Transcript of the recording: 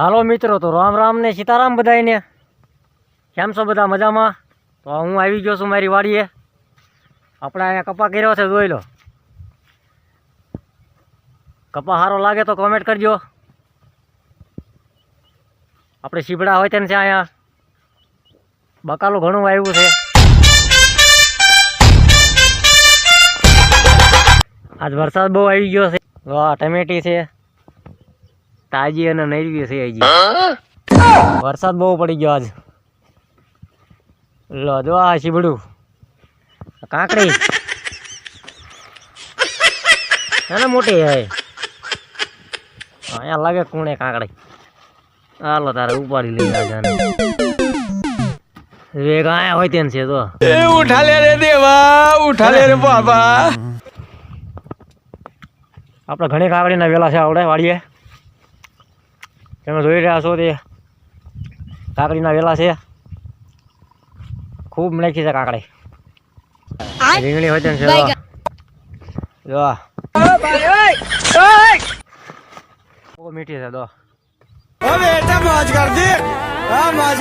હાલો મિત્રો, તો રામ રામ ને સીતારામ બધાને કેમ છો બધા મજામાં? તો હું આવી ગયો છું મારી વાડીએ. આપણે અહીંયા કપા કર્યો છે, જોઈ લો. કપા સારો લાગે તો કોમેન્ટ કરજો. આપણે શીપડા હોય તેને છે અહીંયા. બકાલું ઘણું આવ્યું છે. આજ વરસાદ બહુ આવી ગયો છે. ટમેટી છે. તાજી અને નૈરવી છે હજી વરસાદ બહુ પડી ગયો આજ. લો જો આ શીબડું. કાંકડી. એને મોટી હે અહીંયા લાગે કુણે કાંકડી. હાલો તારે ઉપાડી લઈ જાને. વેગ હોય તેન છે તો એ ઉઠા લે રે દેવા ઉઠા રે બાબા. આપણે ઘણી કાકડીના વેલા છે આવડે વાડીએ તમે જોઈ રહ્યા છો તે કાકડીના વેલા છે. ખૂબ નાખી છે કાકડી. રીંગણી હોય છે જો. મીઠી છે દો મોજ હા મોજ